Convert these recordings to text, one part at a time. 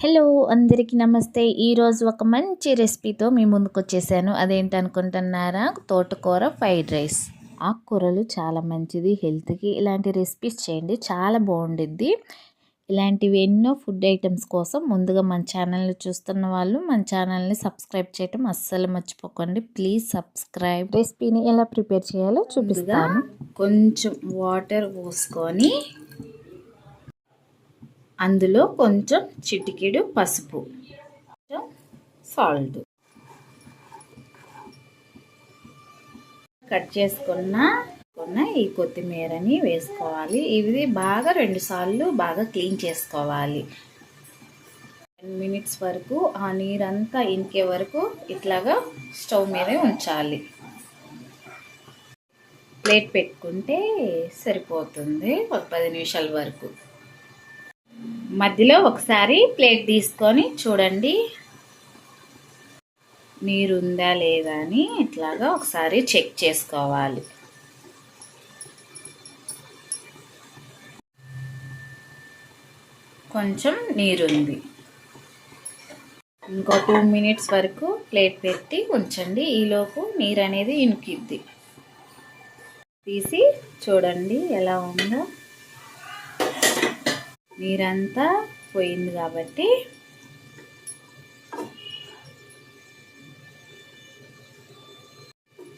Hello అందరికీ నమస్తే. ఈరోజు ఒక మంచి రెసిపీతో మీ ముందుకు వచ్చేసాను అదేంటి అనుకుంటున్నారా తోటకూర ఫ్రైడ్ రైస్. ఆకుకూరలు చాలా మంచిది హెల్త్కి ఇలాంటి రెసిపీస్ చేయండి చాలా బాగుండిద్ది. ఇలాంటివి ఎన్నో ఫుడ్ ఐటమ్స్ కోసం ముందుగా మన ఛానల్ని చూస్తున్న వాళ్ళు మన ఛానల్ని సబ్స్క్రైబ్ చేయటం అస్సలు మర్చిపోకండి. Please subscribe. రెసిపీని ఎలా ప్రిపేర్ చేయాలో చూపిస్తాను. కొంచెం వాటర్ పోసుకొని అందులో కొంచెం చిటికెడు పసుపు కొంచెం సాల్ట్. కట్ చేసుకున్న కొన్న ఈ కొత్తిమీరని వేసుకోవాలి. ఇది బాగా రెండు సార్లు బాగా క్లీన్ చేసుకోవాలి. టెన్ మినిట్స్ వరకు ఆ నీరంతా ఇంకే వరకు ఇట్లాగా స్టవ్ మీదే ఉంచాలి. ప్లేట్ పెట్టుకుంటే సరిపోతుంది. ఒక పది నిమిషాల వరకు. మధ్యలో ఒకసారి ప్లేట్ తీసుకొని చూడండి. నీరు ఉందా లేదా అని ఇట్లాగా ఒకసారి చెక్ చేసుకోవాలి. కొంచెం నీరుంది. ఇంకో టూ మినిట్స్ వరకు ప్లేట్ పెట్టి ఉంచండి. ఈలోపు నీరు అనేది ఇనికిద్ది. తీసి చూడండి ఎలా ఉందో. నీరంతా పోయింది కాబట్టి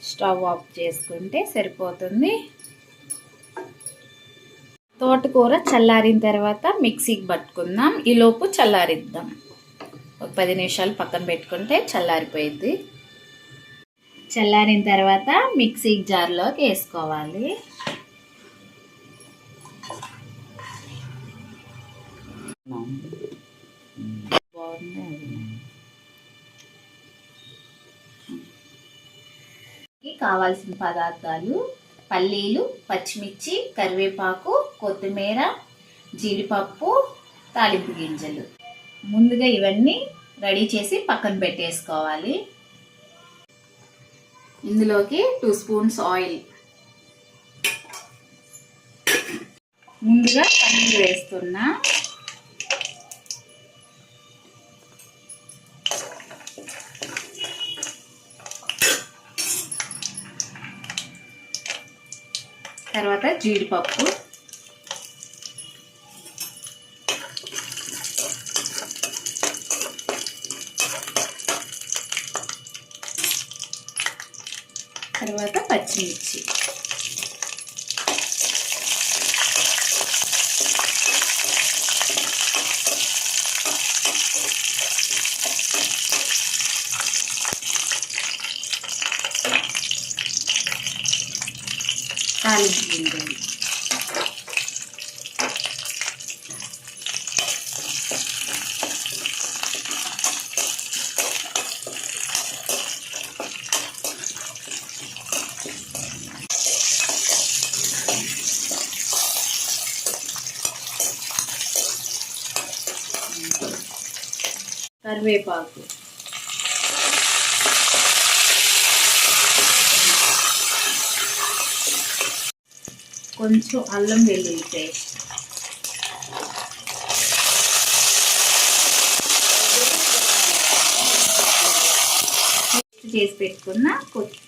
స్టవ్ ఆఫ్ చేసుకుంటే సరిపోతుంది. తోటకూర చల్లారిన తర్వాత మిక్సీకి పట్టుకుందాం. ఈలోపు చల్లారిద్దాం. ఒక పది నిమిషాలు పక్కన పెట్టుకుంటే చల్లారిపోయింది చల్లారిన తర్వాత మిక్సీ జార్లోకి వేసుకోవాలి. కావాల్సిన పదార్థాలు పల్లీలు పచ్చిమిర్చి కరివేపాకు కొత్తిమీర జీడిపప్పు తాలింపు గింజలు. ముందుగా ఇవన్నీ రెడీ చేసి పక్కన పెట్టేసుకోవాలి. ఇందులోకి టూ స్పూన్స్ ఆయిల్. ముందుగా పన్నీర్ వేస్తున్నా. తర్వాత జీడిపప్పు. తర్వాత పచ్చిమిర్చి. తాలింపు గింజలు కరివేపాకు. కొంచెం అల్లం వెల్లుల్లి పేస్ట్. చేసి పెట్టుకున్న కొత్తి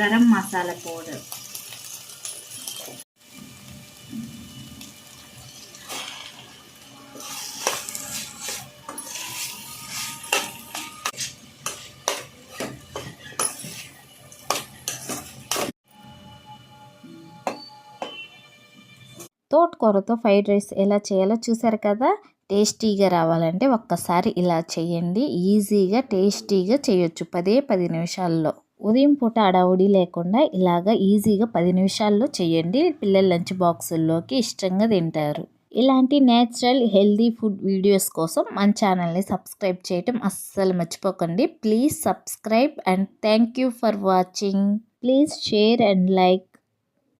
గరం మసాలా పౌడర్. తోటకూరతో ఫ్రైడ్ రైస్ ఎలా చేయాలో చూసారు కదా? టేస్టీగా రావాలంటే ఒక్కసారి ఇలా చేయండి. ఈజీగా టేస్టీగా చేయొచ్చు. పదే పది నిమిషాల్లో. ఉదయం పూట అడావుడి లేకుండా ఇలాగ ఈజీగా పది నిమిషాల్లో చేయండి. పిల్లల లంచ్ బాక్సుల్లోకి ఇష్టంగా తింటారు. ఇలాంటి నేచురల్ హెల్దీ ఫుడ్ వీడియోస్ కోసం మన ఛానల్ని సబ్స్క్రైబ్ చేయటం అస్సలు మర్చిపోకండి. Please subscribe and thank you for watching. Please share and like.